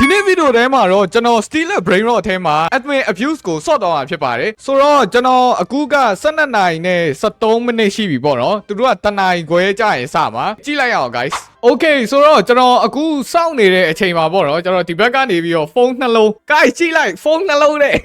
ဒီနေ့ဗီဒီယိုထဲမှာတော့ကျွန်တော် Stealer Brain Rot ထဲမှာ admin abuse ကိုဆော့တော့မှာဖြစ်ပါတယ်ဆိုတော့ကျွန်တော်အခုက12နာရီနဲ့73မိနစ်ရှိပြီပေါ့နော်သူတို့ကတနာရီခွဲကြာရင်စမှာကြည့်လိုက်ရအောင် guys Okay ဆိုတော့ကျွန်တော်အခုစောင့်နေတဲ့အချိန်မှာပေါ့နော်ကျွန်တော်ဒီဘက်ကနေပြီးတော့ဖုန်းနှလုံး guys ကြည့်လိုက်ဖုန်းနှလုံးနဲ့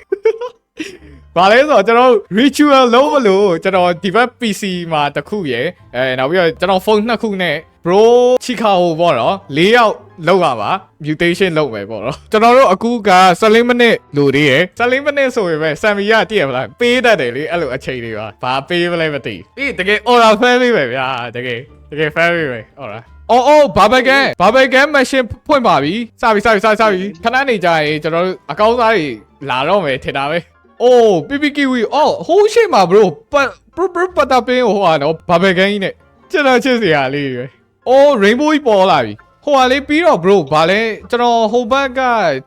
ဘာလဲဆိုတော့ကျွန်တော် ritual လုံးမလို့ကျွန်တော်ဒီဘက် PC မှာတစ်ခုရယ်အဲနောက်ပြီးတော့ကျွန်တော်ဖုန်းနှစ်ခုနဲ့ bro ချီခါဟိုပေါ့နော်၄ယောက်လောက်ရပါ mutation လုပ်မယ်ပေါ့နော်ကျွန်တော်တို့အခုက14မိနစ်လိုသေးရယ်14မိနစ်ဆိုရင်ပဲ Sammy ရတည့်ရမလားပေးတတ်တယ်လေအဲ့လိုအချိန်တွေပါဘာပေးမလဲမသိပြီးတကယ် order fair လေးပဲဗျာတကယ်တကယ် fair ပဲ order အော်အော်ဘာဘကန်ဘာဘကန်မရှင်ဖွင့်ပါပြီစပြီစပြီစပြီစပြီခဏနေကြရင်ကျွန်တော်တို့အကောင်းစားတွေလာတော့မယ်ထင်တာပဲโอ้ PPKW အော်ဟိုးရှိမှာ bro ပတ်ပပပတ်တာပင်းဟိုဟာနော်ဘာဘကန်ကြီးနဲ့ကျွန်တော်ချစ်စရာလေးတွေ အိုး rainbow ကြီးပေါ်လာပြီဟိုဟာလေးပြီးတော့ bro ဘာလဲကျွန်တော်ဟိုဘက်က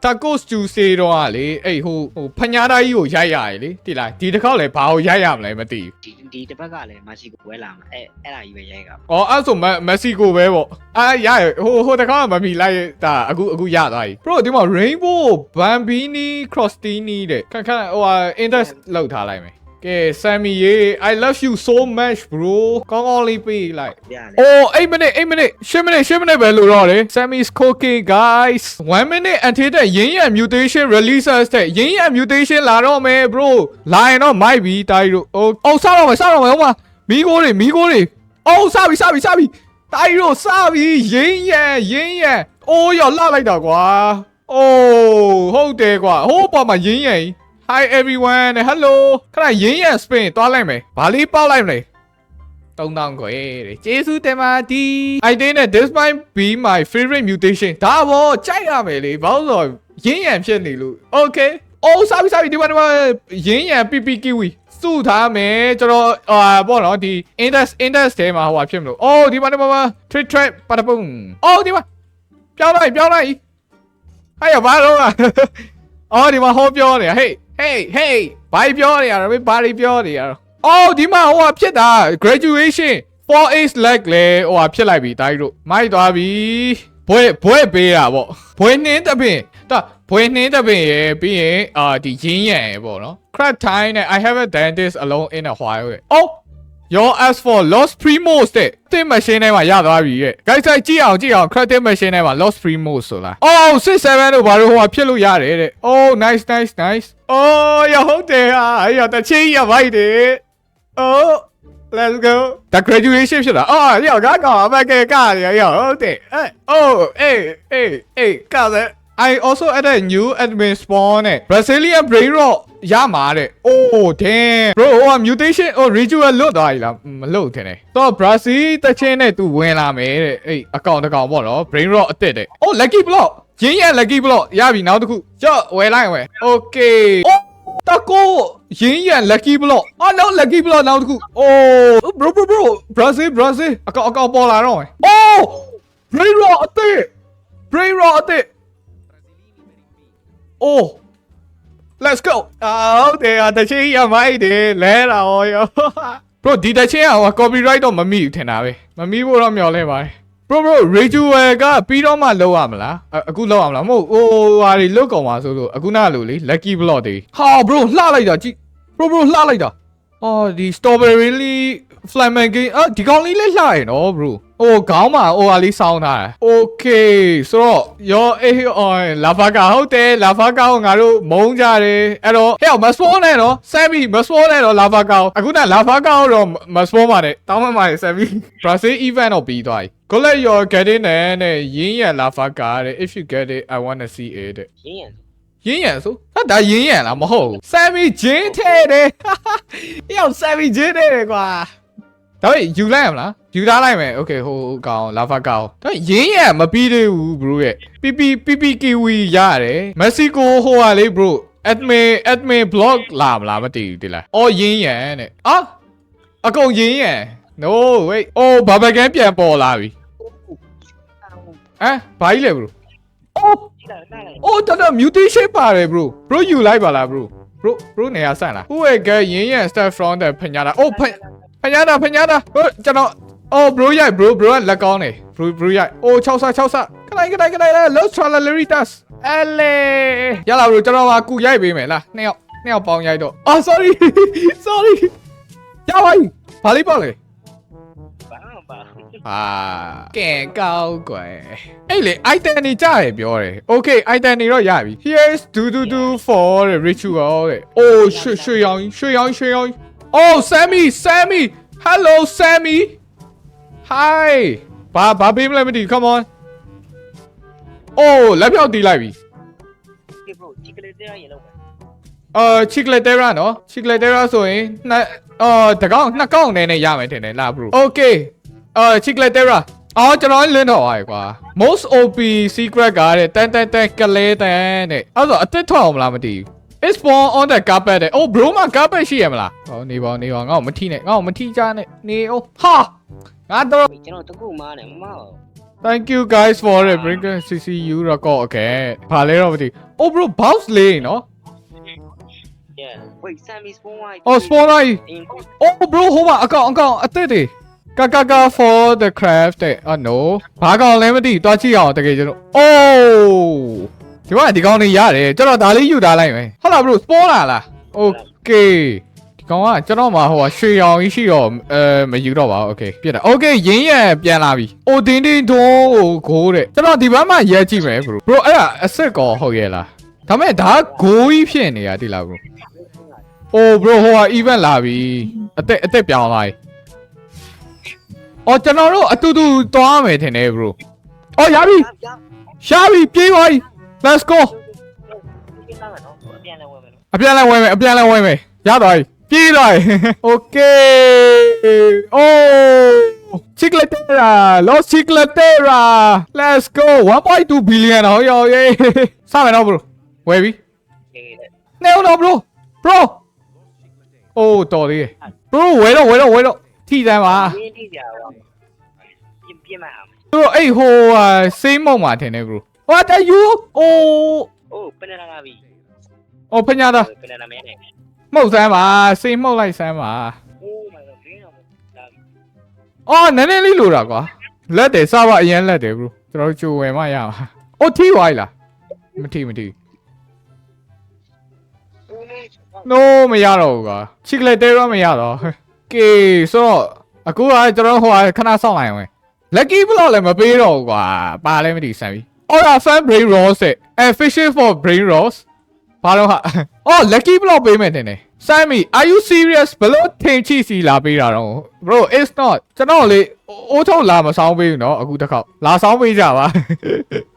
tacos juice တော့ကလေအဲ့ဟိုဟိုဖညာသားကြီးကိုရိုက်ရတယ်လေတိလားဒီတစ်ခေါက်လေဘာကိုရိုက်ရမလဲမသိဘူးဒီဒီတစ်ပတ်ကလည်းမရှိကိုဝဲလာမှာအဲအဲ့ဒါကြီးပဲရိုက်ကပါအော်အဲ့ဆိုမမက်ဆီကိုပဲပေါ့အာရရဟိုဟိုတစ်ခေါက်ကမမီလိုက်တာအခုအခုရသွားပြီ bro ဒီမှာ rainbow bambini crostini တဲ့ခက်ခက်ဟိုဟာ index လောက်ထားလိုက်မယ် ကဲ Sammy ရေ I love you so much bro ကောင်းကောင်းလေးပေးလိုက် ပြရတယ် Oh 8 minute 8 minute 10 minute 10 minute ပဲလို့တော့လေ Sammy's cooking guys 1 minute until တဲ့ရင်းရ mutation releases တဲ့ရင်းရ mutation လာတော့မယ် bro လာရင်တော့မိုက်ပြီတိုင်းတို့အိုးအော်စတော့မယ်စတော့မယ်ဟိုမှာမီးကိုတွေမီးကိုတွေအော်စပြီစပြီစပြီတိုင်းတို့စပြီရင်းရရင်းရအိုးရောလှလိုက်တာကွာအိုးဟုတ်တယ်ကွာဟိုးပေါ်မှာရင်းရ Hi everyone hello ခဏရင်းရ spin သွားလိုက်မယ်ဘာလေးပေါက်လိုက်မလဲ3000ခွေတဲ့ကျေးဇူးတင်ပါဒီ I think that this might be my favorite mutation ဒါဘောကြိုက်ရမယ်လေဘာလို့လဲဆိုတော့ရင်းရံဖြစ်နေလို့ Okay အိုးစားပြီစားပြီဒီမှာဒီမှာရင်းရံ PP kiwi စုထားမယ်ကျွန်တော်ဟာပေါ့နော်ဒီ index index ထဲမှာဟိုဟာဖြစ်မလို့အိုးဒီမှာဒီမှာ trade trade ပါတပုံအိုးဒီမှာပြောင်းလိုက်ပြောင်းလိုက်ဟဲ့ရဘာလို့อ่ะအော်ဒီမှာဟောပြောနေတာ hey hey hey ဘာပြောနေရလဲဘာတွေပြောနေရလဲအော်ဒီမှာဟိုဟာဖြစ်တာ graduation 4 ace leg လေဟိုဟာဖြစ်လိုက်ပြီတိုင်းတို့မိုက်သွားပြီဘွဲဘွဲပေးတာပေါ့ဘွဲနှင်းတပင်တာဘွဲနှင်းတပင်ရယ်ပြီးရင်အာဒီရင်းရံရယ်ပေါ့နော် crack time နဲ့ i haven't done this alone in a while ရဲ့အော် Your as for Lost Primos တဲ့တင် machine ထဲမှာရသွားပြီရဲ့ guys ကြည့်အောင်ကြည့်အောင် credit machine ထဲမှာ Lost Primos ဆိုလား Oh 67တို့ဘာလို့ဟိုဟာဖြစ်လို့ရတယ်တဲ့ Oh nice nice nice Oh ရဟုတ်တယ်ဟာရတချီရပါ့တယ် Oh let's go the graduation ဖြစ်တာအော်ရငါကောင်အမကဲကရရဟုတ်တယ်အဲ Oh အေးအေးအေးကတဲ့ I also added new admin spawn နဲ့ Brazilian brain rot ရမှာတဲ့ Oh damn bro ဟိုက mutation ဟို ritual လွတ်သွားပြီလားမလွတ်ထင်တယ်တော့ Brazil တချင်းနဲ့ तू ဝင်လာမယ်တဲ့အဲ့အကောင့်တစ်ကောင်ပေါ့နော် brain rot အစ်စ်တဲ့ Oh lucky block ရင်းရ lucky block ရပြီနောက်တစ်ခုကြော့ဝယ်လိုက်ဝယ် Okay Oh တကောရင်းရ lucky block အော် no lucky block နောက်တစ်ခု Oh bro bro bro Brazil Brazil အကောင့်အကောင့်ပေါ်လာတော့မယ် Oh brain rot အစ်စ် brain rot အစ်စ် Oh Let's go အော်တဲ့တချင်းရမိုက်တယ်လဲတာဟောရော bro ဒီတချင်းကဟို copyright တော့မမိဘူးထင်တာပဲမမိဖို့တော့မျှော်လဲပါတယ် bro bro ritual ကပြီးတော့မှလောက်ရမလားအအခုလောက်ရမလားမဟုတ်ဟိုဟာတွေလုတ်ကောင်ပါဆိုလို့အခုနလိုလေ lucky block တွေဟာ bro လှလိုက်တာကြည့် bro bro လှလိုက်တာအော်ဒီ strawberry လေး flamen game အာဒီကောင်လေးလည်းလှရနော် bro ဟိုခေါင်းမှာဟိုဟာလေးစောင်းထားတယ် okay ဆိုတော့ရောအေးအော်လာဖာကာဟုတ်တယ်လာဖာကာကိုငါတို့မုန်းကြတယ်အဲ့တော့ဟဲ့မစပေါ်နဲ့နော်ဆမ်မီမစပေါ်နဲ့နော်လာဖာကာအခုနလာဖာကာတော့မစပေါ်ပါနဲ့တောင်းမှမှာဆမ်မီ Brazil event တော့ပြီးသွားပြီ Good luck you're getting it နဲ့ရင်းရလာဖာကာတဲ့ if you get it I want to see it တဲ့ရင်းရံရင်းရံဆိုဟာဒါရင်းရံလားမဟုတ်ဘူးဆမ်မီဂျင်းထဲတယ်ယောဆမ်မီဂျင်းထဲတယ်ကွာ ဒါပေမဲ့ယူလိုက်ရမလားယူထားလိုက်မယ်โอเคဟိုကောင်လာဖာကောင်ဒါပေမဲ့ရင်းရံမပြီးသေးဘူး bro ရဲ့ပီပီပီပီကီဝီရတယ်မက္ကဆီကိုဟိုဟာလေ bro admin admin blog လာမလားမသိဘူးတိလားအော်ရင်းရံတဲ့အာအကုန်ရင်းရံ no wait အိုးဘာဘကန်ပြန်ပေါ်လာပြီဟမ်ဘာကြီးလဲ bro အော် ကြည့်လိုက်လိုက်လိုက် ။အော်တော်တော် mutation ပါတယ် bro bro ယူလိုက်ပါလား bro bro bro နေရာဆန့်လား Who will get ရင်းရံ start from the ဖညာတာ။အော်ဖ ဖညာတာဖညာတာဟိုကျွန်တော်အော် bro ရိုက် bro bro ကလက်ကောင်းနေ bro bro ရိုက်။အော်6ဆ6ဆလိုက်ခလိုက်ခလိုက်လိုက် Los Traleritas အဲလေရလာဘရိုကျွန်တော်ကကူရိုက်ပေးမယ်လားနှစ်ယောက်နှစ်ယောက်ပေါင်းရိုက်တော့အော် sorry sorry ရပါပြီဘာလေးပေါ့လေဘာမှမပါအာကဲကောက်ကွယ်အဲ့လေ item နေကြရပြောတယ် okay item နေတော့ရပြီ here's do do do for the ritual တဲ့ oh ရွှေရွှေရောင်ရွှေရောင်ရွှေရောင် oh sammy sammy hello sammy hi ဘာဘာပေးမလဲမသိဘူး come on oh လက်ဖြောက်တီးလိုက်ပြီဒီ bro ချီကလေးတရားရေလောက်ပဲအာချီကလက်တေရာနော်ချီကလက်တေရာဆိုရင်နှစ်အော်တကောင်နှစ်ကောင်နဲ့နဲ့ရမယ်ထင်တယ်လား bro okay အာချီကလက်တေရာအော်ကျွန်တော်လင်းတော့ပါကွာ most op secret ကတဲ့တန်တန်တန်ကလေးတန်တဲ့အဲ့ဆိုအစ်စ်ထွက်အောင်မလားမသိဘူး It's born on the carpet တဲ့ Oh bro မှာ carpet ရှိရမလားဟောနေပါဦးနေပါဦးငါ့ကိုမထိနဲ့ငါ့ကိုမထိကြနဲ့နေအောင်ဟာငါတော့ ကျွန်တော်တကူမားတယ်မမဟုတ် Thank you guys for the bring CCU record okay ဘာလဲတော့မသိဘူး Oh bro bounce လေးနော် yeah wait sammy spawn why Oh spawn လိုက် in Oh bro ဟိုမှာအကောင်အကောင်အသက်တွေကာကာကာ for the craft တဲ့ Ah no ဘာကောင်လဲမသိတွားကြည့်အောင်တကယ်ကျွန်တော် Oh ဒီမှာဒီကောင်တွေရတယ်ကျွန်တော်ဒါလေးယူထားလိုက်မယ်ဟုတ်လား bro spawn လာလား Okay ဒီကောင်ကကျွန်တော်မှာဟိုကရွှေရောင်ကြီးရှိတော့အဲမယူတော့ပါဘူး Okay ပြတ်တာ Okay ရင်းရပြန်လာပြီအိုတင်းတင်းဒုံးကိုဂိုးတဲ့ကျွန်တော်ဒီဘက်မှာရဲကြည့်မယ် bro bro အဲ့ဒါအစ်စ်ကောဟုတ်ရဲ့လားဒါမဲ့ဒါဂိုးကြီးဖြစ်နေရတိလား bro အိုး bro ဟိုက event လာပြီအသက်အသက်ပြောင်းလာပြီအော်ကျွန်တော်တို့အတူတူသွားမယ်ထင်တယ် bro အော်ရပြီရရှာပြီပြေးသွားပြီ let's go ဒီကားကတော့အပြန်လဲဝင်မယ်လို့အပြန်လဲဝဲမယ်အပြန်လဲဝဲမယ်ရသွားပြီပြေးသွားပြီ okay oh chicletera los chicletera let's go 1.2 billion ဟောရောရေးစမယ်နော် bro ဝဲပြီခေတဲ့နေဦးတော့ bro bro အိုးတော်သေးတယ် bro ဝဲတော့ဝဲတော့ဝဲတော့ထိတမ်းပါရင်းထိကြတော့ပြင်းပြင်းမှာသူတို့အဲ့ဟိုဟာစေးမုံမှာထင်တယ် bro what are you oh အိုးပနေလာပြီ oh ဖညာသားပနေလာမဲနဲ့မှုတ်စမ်းပါစေးမှုတ်လိုက်စမ်းပါအိုး my god green တော့လာပြီအော်နည်းနည်းလေးလိုတာကွာလက်တယ်စပါအရင်လက်တယ် bro ကျွန်တော်တို့ကြိုဝယ်မှရမှာအိုထိဝိုင်းလားမထိမထိ no မရတော့ဘူးကွာချစ်ကလက်တဲတော့မရတော့ကဲဆိုတော့အခုကကျွန်တော်ဟိုဟာခဏစောင့်လိုက်အောင် lucky block လည်းမပေးတော့ဘူးကွာပါလည်းမသိစမ်းပြီ Aura fan brain rolls တဲ့ and fishing for brain rolls ဘာလို့ဟာအော် lucky block ပေးမယ်တင်တယ် Sammy are you serious ဘလို့ထင်ချိစီလာပေးတာတော့ bro it's not ကျွန်တော်လေအိုးထုံးလာမဆောင်ပေးဘူးเนาะအခုတစ်ခေါက်လာဆောင်ပေးကြပါ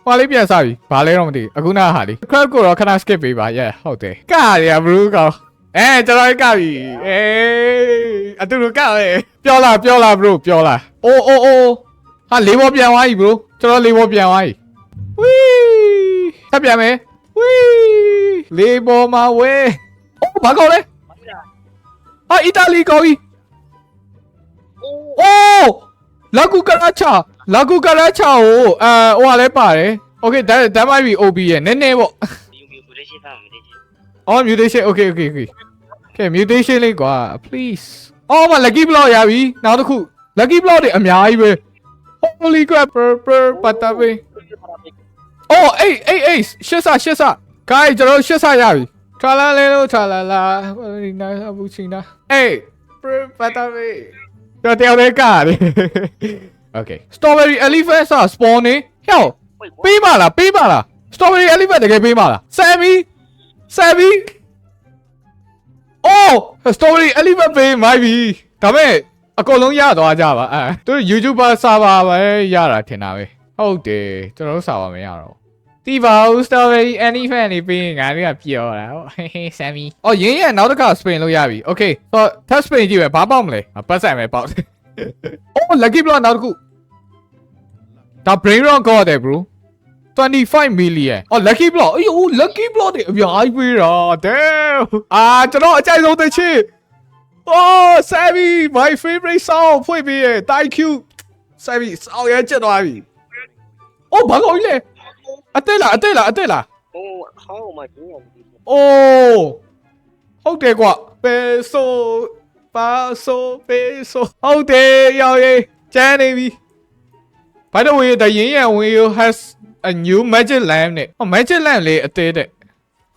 ဟွာလေးပြန်စပြီဘာလဲတော့မသိဘူးအခုနားဟာလေး crab ကိုတော့ခဏ skip ပေးပါ yeah ဟုတ်တယ်ကရရ bro ကောင်အဲကျွန်တော်ကပြီအေးအတူတူကပဲပြောလာပြောလာ bro ပြောလာအိုးအိုးအိုးဟာလေးဘောပြန်သွားပြီ bro ကျွန်တော်လေးဘောပြန်သွားပြီ ဝီးဆက်ပြန်မယ်ဝီးလေးဘောမှာဝဲအိုးဘာကောင်းလဲ မဟုတ်လား ဟာအီတာလီကောင်းပြီ အိုး အိုးလာကူကရာချာလာကူကရာချာကိုအဲဟိုဟာလဲပါတယ်โอเคဒါဒါမိုက်ပြီ OB ရဲ့နည်းနည်းပေါ့ ယူယူပရိရှိဖမ်းမသိချင် အော် mutation okay okay okay okay mutation လေးကွာ please အော်မ lucky block ရပြီနောက်တစ်ခု lucky block တွေအများကြီးပဲ holy crap per per ပတ်တာပဲ အော်အေးအေးအေးရှစ်ဆရှစ်ဆခိုင်းကျွန်တော်ရှစ်ဆရပြီထလာလဲလို့ထလာလာဒီနာဘူးချင်းနာအေး per ပတ်တာပဲတော့တယောက်တည်းကရတယ် okay strawberry elephant ဆ spawn နေဟဲ့ wait what ပေးပါလားပေးပါလား strawberry elephant တကယ်ပေးပါလား sammy sammy အော် strawberry elephant ပေးမိုက်ပြီဒါပေမဲ့အကုန်လုံးရသွားကြပါအဲသူတို့ YouTuber server ပဲရတာထင်တာပဲ ဟုတ်တယ်ကျွန်တော်တို့ server မရတော့ဘူးတီပါဦး strawberry elephant နေပေးရင်ငါတို့ကပြောတာဟောဟေးဟေး sammy အော်ရင်းရဲ့နောက်တစ်ခါ spin လို့ရပြီ okay ဆိုတော့ touch spin ကြည့်ပဲဘာပေါက်မလဲပတ်ဆိုင်ပဲပေါက်အော် lucky block နောက်တစ်ခုဒါ brain rock ကောတယ် bro 25 million အော် lucky block အေးဟို lucky block တွေအများကြီးပေးတာ damn အာကျွန်တော်အကြိုက်ဆုံးတဲ့ချစ် oh Sammy my favorite song ဖွင့်ပေးရ thank you Sammy စောင်းရချက်သွားပြီ oh ဘာကောင်းလဲအသက်လားအသက်လားအသက်လားအိုးဟောင်းမှကျင်းရမသိဘူး oh ဟုတ်တယ်ကွာ peso paso peso ဟုတ်တယ်ရောက်ရေးကျန်းနေပြီ by the way the yin yang wheel has a new magic lamp နဲ့ဟော magic lamp လေးအသေးတဲ့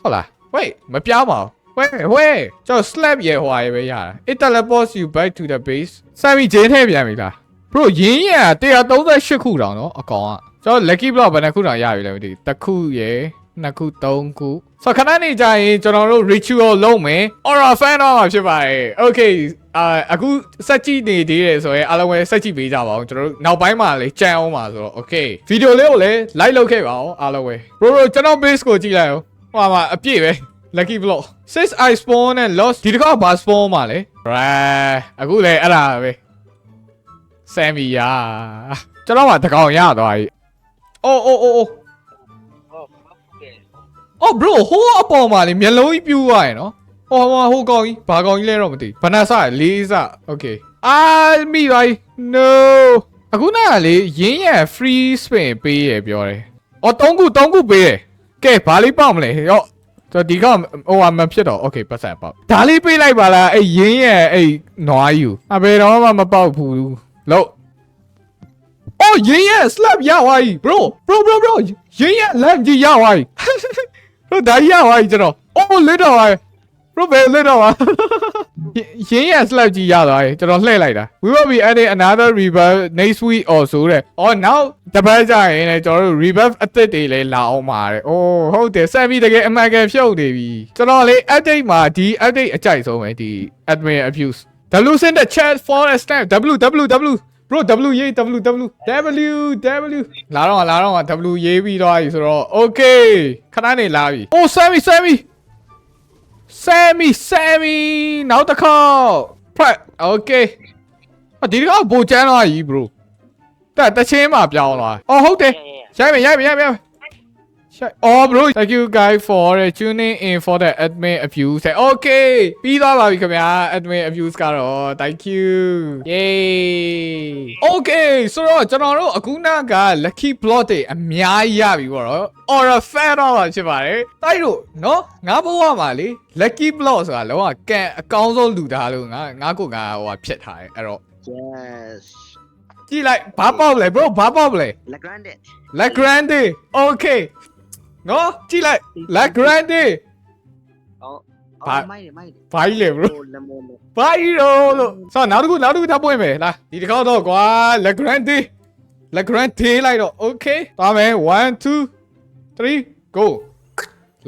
ဟုတ်လား wait မပြောင်းပါဘူး wait wait ကျွန်တော် slap ရဲ့ဟွာရေးပဲရတာ it teleports you back to the base စမ်းပြီးဂျင်းထည့်ပြန်ပြီလား bro ရင်းရ138ခုတောင်နော်အကောင်ကကျွန်တော် lucky block ဘယ်နှခုတောင်ရပြီလဲမသိဘူးတစ်ခုရယ်နှစ်ခုသုံးခုဆိုတော့ခဏနေကြရင်ကျွန်တော်တို့ ritual လုပ်မယ် aura fan တော့မှာဖြစ်ပါတယ် okay အာအခုစက်ကြည့်နေသေးတယ်ဆိုရင်အားလုံးပဲစက်ကြည့်ပေးကြပါဦးကျွန်တော်တို့နောက်ပိုင်းမှာလေကြံအောင်ပါဆိုတော့ okay ဗီဒီယိုလေးကိုလည်း like လုပ်ခဲ့ပါဦးအားလုံးပဲ bro bro ကျွန်တော် base ကိုကြည့်လိုက်အောင်ဟိုမှာအပြည့်ပဲ lucky block 6 i spawn နဲ့ lost ဒီတစ်ခါဘာ spawn မှာလဲ right အခုလည်းအဲ့ဒါပဲ ဆမ်မီယာကျွန်တော်ကတကောင်ရသွားပြီအိုးအိုးအိုးအိုးဟုတ်ဟုတ်ကဲ့အော် bro ဟိုအပေါ်မှာလေမျက်လုံးကြီးပြူသွားရယ်နော်ဟိုဟိုဟိုကောင်ကြီးဘာကောင်ကြီးလဲတော့မသိဘနာစလေးစ okay အာမိသွားပြီ no အခုနကလေရင်းရ free spin ပေးရပြောတယ်အော်၃ခု၃ခုပေးတယ်ကဲဘာလေးပေါက်မလဲရောကျွန်တော်ဒီကောင်ဟိုဟာမဖြစ်တော့ okay ပတ်စံပေါက်ဒါလေးပေးလိုက်ပါလားအဲ့ရင်းရအဲ့နွားယူအဘယ်တော့မှမပေါက်ဘူး လို့ Oh yeah yeah slap ရသွားပြီ bro bro bro bro ရင်းရ lamp ကြီးရသွားပြီ bro ဒါကြီးရသွားပြီကျွန်တော် oh လစ်တော့ပါ bro ဘယ်လစ်တော့ပါရင်းရ slap ကြီးရသွားပြီကျွန်တော်လှည့်လိုက်တာ we will be adding another rebuff next week or so တဲ့ oh now တပတ်ကြာရင်လည်းကျွန်တော်တို့ rebuff အသစ်တွေလည်းလာအောင်ပါတဲ့ oh ဟုတ်တယ်ဆက်ပြီးတကယ်အမှန်ကန်ဖြုတ်နေပြီကျွန်တော်လေ update မှာဒီ update အကြိုက်ဆုံးပဲဒီ admin abuse W send the chat for a snap W W W bro W ရေး W W W W လာတော့လာတော့ W ရေးပြီးတော့ပြီဆိုတော့ okay ခဏနေလာပြီ oh Sammy Sammy Sammy Sammy နောက်တစ်ခေါက် prep okay အဒီကောင်ပိုချမ်းတော့ကြီး bro တက်တချင်းမှပြောင်းသွားအော်ဟုတ်တယ်ရိုက်မယ်ရိုက်မယ်ရိုက်မယ် ရိုက်မယ် Oh bro thank you guys for uh, tuning in for the admin abuse okay ပြီးသွားပါပြီခင်ဗျာ admin abuse ကတော့ thank you yay okay ဆိုတော့ကျွန်တော်တို့အခုနက lucky block တွေအများကြီးရပြီပေါ့နော် or a fan တော့ပါဖြစ်ပါတယ်တိုက်တို့နော်ငါဘဝမှာလေ lucky block ဆိုတာလုံးဝကန်အကောင်းဆုံးလူသားလို့ငါငါကိုငါဟိုဟာဖြစ်ထားတယ်အဲ့တော့ yes ကြည့်လိုက်ဘာပေါက်လဲ bro ဘာပေါက်လဲ la grande La Grande okay နော်ကြည့်လိုက် La Grande အော်ဘာအော်မိုက်တယ်မိုက်တယ်ဘာကြီးလဲ bro ဟိုလမုံလို့ဘာကြီးတော့လို့ဆိုတော့နောက်တစ်ခုနောက်တစ်ခုထပ်ပွင့်မယ်လားဒီတစ်ခေါက်တော့ကွာ La Grande La Grande လိုက်တော့ okay သွားမယ်1 2 3 go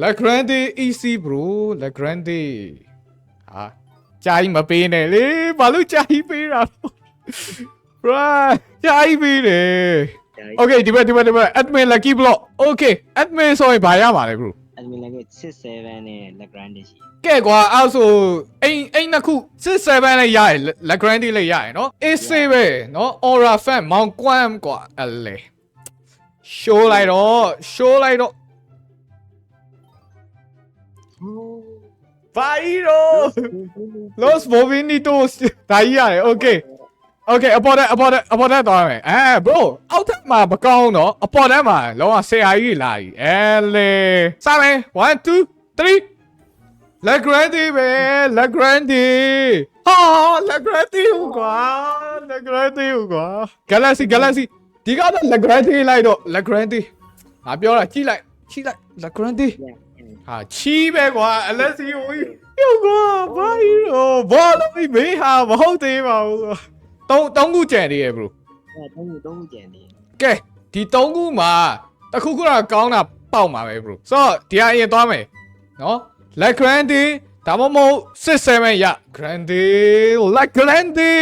La Grande easy bro La Grande ဟာကြာကြီးမပေးနဲ့လေဘာလို့ကြာကြီးပေးတာ bro ကြာကြီးပေးတယ် Okay ဒီဘက်ဒီဘက်ဒီဘက် admin lucky block Okay admin ဆိုရင်ဘာရမှာလဲ bro အဲ့ဒီလည်း67နဲ့ la grande ရှိကဲကွာအဲ့ဆိုအိမ်အိမ်နှစ်ခု67လည်းရရ la grande လည်းရရနော် A7 ပဲနော် aura fan mount quam ကွာအလေ show လိုက်တော့ show လိုက်တော့ဘာကြီးတော့ los movimientos ဒါကြီးရတယ် okay Okay အပေါ်တက်အပေါ်တက်အပေါ်တက်သွားမယ်အဲ bro အောက်ထပ်မှာမကောင်းတော့အပေါ်တက်မှာလောကဆရာကြီးလာပြီအဲလေစမယ်1 2 3 La Grande ပဲ La Grande ဟာ La Grande ဟိုကွာ La Grande ဟိုကွာ Galaxy Galaxy ဒီကတော့ La Grande လိုက်တော့ La Grande ငါပြောတာကြည့်လိုက်ကြည့်လိုက် La Grande ဟာချီးပဲကွာ Alexi ဟိုယောကွာဘာကြီးရောဘာလို့မေးဟာမဟုတ်သေးပါဘူး တုံးတုံးခုကြံသေးရဲ့ bro အဲ့တုံးခုတုံးခုကျန်တယ်ကဲဒီသုံးခုမှာတစ်ခုခုတော့ကောင်းတာပေါက်မှာပဲ bro ဆိုတော့ဒီဟာအရင်သွားမယ်နော် La Grande ဒါမှမဟုတ်67ရ Grande La Grande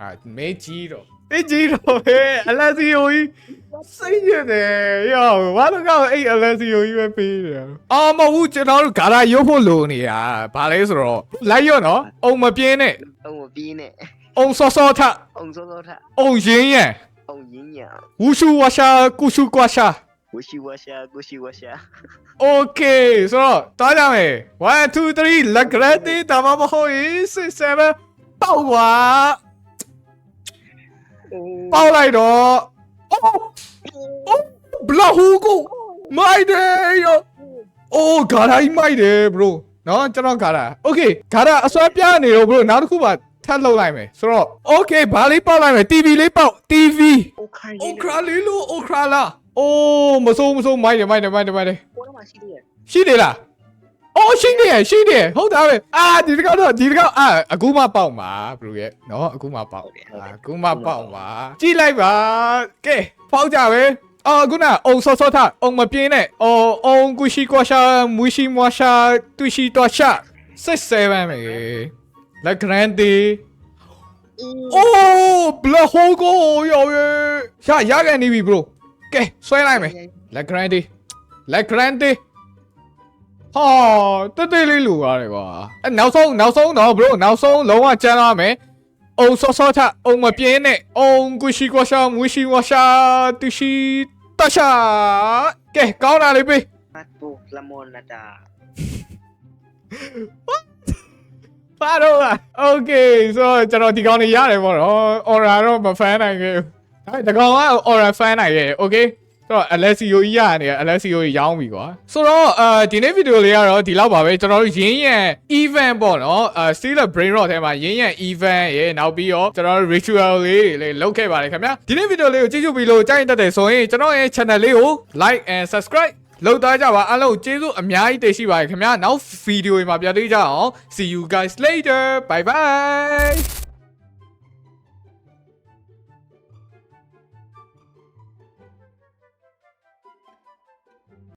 အာမေကြီးတော့မေကြီးတော့ဟဲ့ Alessio ကြီးစိတ်ရတယ်ရောဘာလို့ကောအဲ့ Alessio ကြီးပဲပေးတယ်အော်မဟုတ်ဘူးကျွန်တော်တို့ဂါရာရုပ်ဖို့လိုနေတာဘာလဲဆိုတော့လိုက်ရော့နော်အုံမပြင်းနဲ့အုံမပြီးနဲ့ အုံစောစောထအုံစောစောထအုံရင်းရန်အုံရင်းညာဝူရှူဝါရှာကုရှူကွာရှာဝရှိဝရှာကိုရှိဝရှာ Okay ဆိုတော့တားကြမယ်1 2 3လက်ဂရက်တီဒါမှမဟုတ်6 7ပေါက်ကွာပေါက်လိုက်တော့အိုးဘလာဟူကိုမိုက်တယ်ယောအိုးဂါရာကြီးမိုက်တယ် bro နော်ကျွန်တော်ဂါရာ Okay ဂါရာအစွမ်းပြနေတော့ bro နောက်တစ်ခုပါ ထ ထပ်လုပ်လိုက်မယ်ဆိုတော့ okay ဘာလေးပေါက်လိုက်မယ် TV လေးပေါက် TV โอเค okra လေးလို့ okra လားအိုးမစိုးမစိုးမိုက်တယ်မိုက်တယ်မိုက်တယ်မိုက်တယ် ကိုတော့မရှိသေးရဲ့ ရှိတယ်လားအော်ရှိနေရရှိနေရဟုတ်တာပဲအာဒီတကောက်တော့ဒီတကောက်အာအခုမှပေါက်မှာဘလူရဲ့နော်အခုမှပေါက် ဟုတ်တယ်ဟုတ်တယ် အခုမှပေါက်မှာကြည့်လိုက်ပါကဲပေါက်ကြပဲအော်ခုနအုံစောစောထအုံမပြင်းနဲ့အော်အုံကူရှိကွာရှာမူရှိမွာရှာတူရှိတော့ရှာစ စ်ဆယ်ပဲမေလက်ဂရန်တီအိုးဘလဟိုကိုရော်ရရရကန်နေပြီ bro ကဲဆွဲလိုက်မယ်လက်ဂရန်တီလက်ဂရန်တီဟာတက်တက်လေးလူရတယ်ကွာအဲနောက်ဆုံးနောက်ဆုံးတော့ bro နောက်ဆုံးလုံးဝကျန်းသွားမယ်အုံစောစောထအုံမပြင်းနဲ့အုံကူရှိကွာရှာမူရှိဝါရှာတူရှိတရှာကဲကောင်းတာလေးပေးမတ်ဘူလမွန်နာတာ ပါတော့อ่ะโอเคဆိုတော့ကျွန်တော်ဒီကောင်နေရတယ်ပေါ့နော် aura တော့မဖန်နိုင်ခဲ့ဘူးဒါပေမဲ့ဒီကောင်က aura ဖန်နိုင်ရဲ့ okay ဆိုတော့ LSCO ကြီးရနေ LSCO ကြီးရောင်းပြီကွာဆိုတော့အဲဒီနေ့ဗီဒီယိုလေးကတော့ဒီလောက်ပါပဲကျွန်တော်တို့ရင်းရံ event ပေါ့နော်အဲ Steal the Brain Rot ထဲမှာရင်းရံ event ရေနောက်ပြီးတော့ကျွန်တော်တို့ ritual လေးလေးလုပ်ခဲ့ပါတယ်ခင်ဗျာဒီနေ့ဗီဒီယိုလေးကိုကြည့်ကြပြီးလို့ကြားရင်တက်တယ်ဆိုရင်ကျွန်တော်ရဲ့ channel လေးကို like and subscribe လောက်သားကြပါအားလုံးကျေးဇူးအများကြီးတင်ရှိပါတယ်ခင်ဗျာနောက်ဗီဒီယိုမှာပြန်တွေ့ကြအောင် see you guys later bye bye